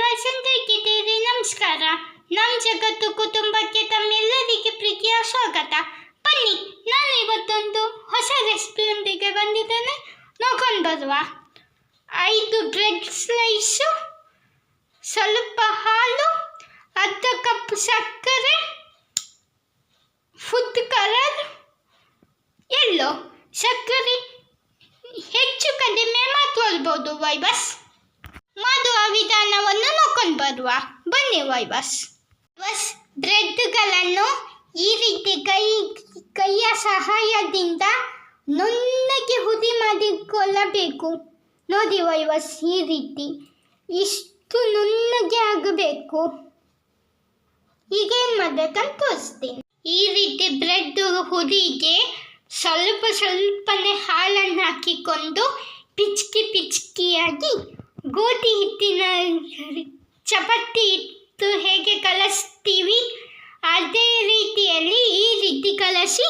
ಹೇಗಿದ್ದೀರಿ ನಮಸ್ಕಾರ. ನಮ್ಮ ಜಗತ್ತು ಕುಟುಂಬಕ್ಕೆ ತಮ್ಮೆಲ್ಲರಿಗೆ ಪ್ರೀತಿಯ ಸ್ವಾಗತ. ಬನ್ನಿ ನಾನು ಇವತ್ತೊಂದು ಹೊಸ ರೆಸಿಪಿಯೊಂದಿಗೆ ಬಂದಿದ್ದೇನೆ. ನೋಡ್ಕೊಂಡು ಬರುವ. ಐದು ಬ್ರೆಡ್ ಸ್ಲೈಸು ಸ್ವಲ್ಪ ಹಾಲು, ಅರ್ಧ ಕಪ್ ಸಕ್ಕರೆ ಫುಡ್ ಕಲರ್ ಎಲ್ಲೋ ಸಕ್ಕರೆ ಹೆಚ್ಚು ಕಡಿಮೆ ಮಾತಾಡ್ಬೋದು ವೈಬಸ್ ಮಾಡುವ ವಿಧಾನವನ್ನು ನೋಡ್ಕೊಂಡು ಬರುವ ಬನ್ನಿ ವೈಬಸ್ ಬಸ್ ಬ್ರೆಡ್ಗಳನ್ನು ಈ ರೀತಿ ಕೈ, ಕೈಯ ಸಹಾಯದಿಂದ ನುಣ್ಣಗೆ ಹುದಿ ಮಾಡಿಕೊಳ್ಳಬೇಕು. ನೋಡಿ ವೈವಸ್, ಈ ರೀತಿ ಇಷ್ಟು ನುಣ್ಣಗೆ ಆಗಬೇಕು. ಈಗೇನು ಮಾಡ್ಬೇಕಂತ ತೋರಿಸ್ತೀನಿ. ಈ ರೀತಿ ಬ್ರೆಡ್ ಹುದಿಗೆ ಸ್ವಲ್ಪ ಸ್ವಲ್ಪನೇ ಹಾಲನ್ನು ಹಾಕಿಕೊಂಡು ಪಿಚ್ಕಿ ಪಿಚ್ಕಿಯಾಗಿ ಗೋಧಿ ಹಿಟ್ಟಿನ ಚಪಾತಿ ಇಟ್ಟು ಹೇಗೆ ಕಲಸ್ತೀವಿ? ಅದೇ ರೀತಿಯಲ್ಲಿ ಈ ರೀತಿ ಕಲಸಿ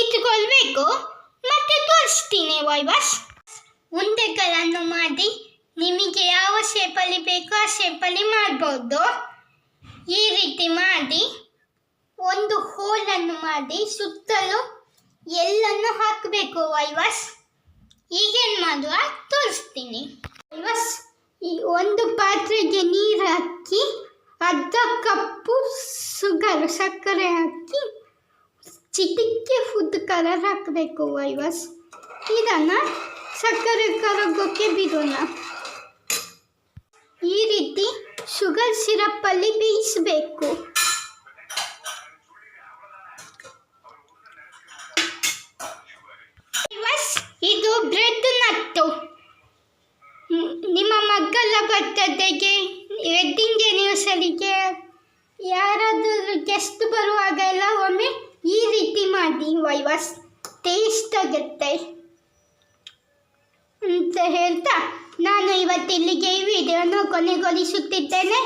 ಇಟ್ಕೊಳ್ಬೇಕು. ಮತ್ತೆ ತೋರಿಸ್ತೀನಿ ವೈವಾಸ್ ಉಂಡೆಗಳನ್ನು ಮಾಡಿ ನಿಮಗೆ ಯಾವ ಶೇಪಲ್ಲಿ ಬೇಕೋ ಆ ಶೇಪಲ್ಲಿ ಮಾಡ್ಬೋದು. ಈ ರೀತಿ ಮಾಡಿ ಒಂದು ಹೋಲನ್ನು ಮಾಡಿ ಸುತ್ತಲೂ ಎಲ್ಲನ್ನು ಹಾಕಬೇಕು ವೈವಾಸ್ ಈಗೇನು ಮಾಡುವ? ತೋರಿಸ್ತೀನಿ. ವೈವಾಸ್ ಈ ಒಂದು ಪಾತ್ರೆಗೆ ನೀರು ಹಾಕಿ, ಅರ್ಧ ಕಪ್ಪು ಸುಗರ್ ಸಕ್ಕರೆ ಹಾಕಿ, ಚಿಟಿಕೆ ಫುಡ್ ಕಲರ್ ಹಾಕಬೇಕು ವೈವಸ್ ಇದನ್ನು ಸಕ್ಕರೆ ಕರಗೋಕ್ಕೆ ಬಿಡೋಣ. ಈ ರೀತಿ ಶುಗರ್ ಸಿರಪ್ಪಲ್ಲಿ ಬೇಯಿಸಬೇಕು. ಆ್ಯನಿವರ್ಸರಿಗೆ ಯಾರಾದರೂ ಗೆಸ್ಟ್ ಬರುವಾಗ ಎಲ್ಲ ಒಮ್ಮೆ ಈ ರೀತಿ ಮಾಡಿ ವೈವಾಸ್ ಟೇಸ್ಟ್ ಆಗುತ್ತೆ ಅಂತ ಹೇಳ್ತಾ ನಾನು ಇವತ್ತಿಲ್ಲಿಗೆ ಈ ವಿಡಿಯೋನ ಕೊನೆಗೊಳಿಸುತ್ತಿದ್ದೇನೆ.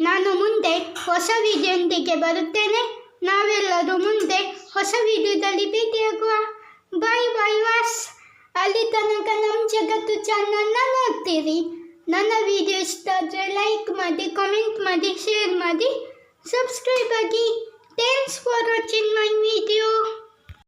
ನಾನು ಮುಂದೆ ಹೊಸ ವಿಡಿಯೋಂದಿಗೆ ಬರುತ್ತೇನೆ. ನಾವೆಲ್ಲರೂ ಮುಂದೆ ಹೊಸ ವಿಡಿಯೋದಲ್ಲಿ ಭೇಟಿಯಾಗುವ. ಬೈ ಬೈ, ವಾಸ್. ಅಲ್ಲಿ ತನಕ ನಮ್ಮ ಜಗತ್ತು ಚಾನಲ್ನ ನೋಡ್ತೀರಿ. ನನ್ನ ವಿಡಿಯೋ ಇಷ್ಟ ಆದರೆ ಲೈಕ್ ಮಾಡಿ ಕಾಮೆಂಟ್ ಮಾಡಿ ಶೇರ್ ಮಾಡಿ ಸಬ್ಸ್ಕ್ರೈಬ್ ಆಗಿ. Thanks for watching my video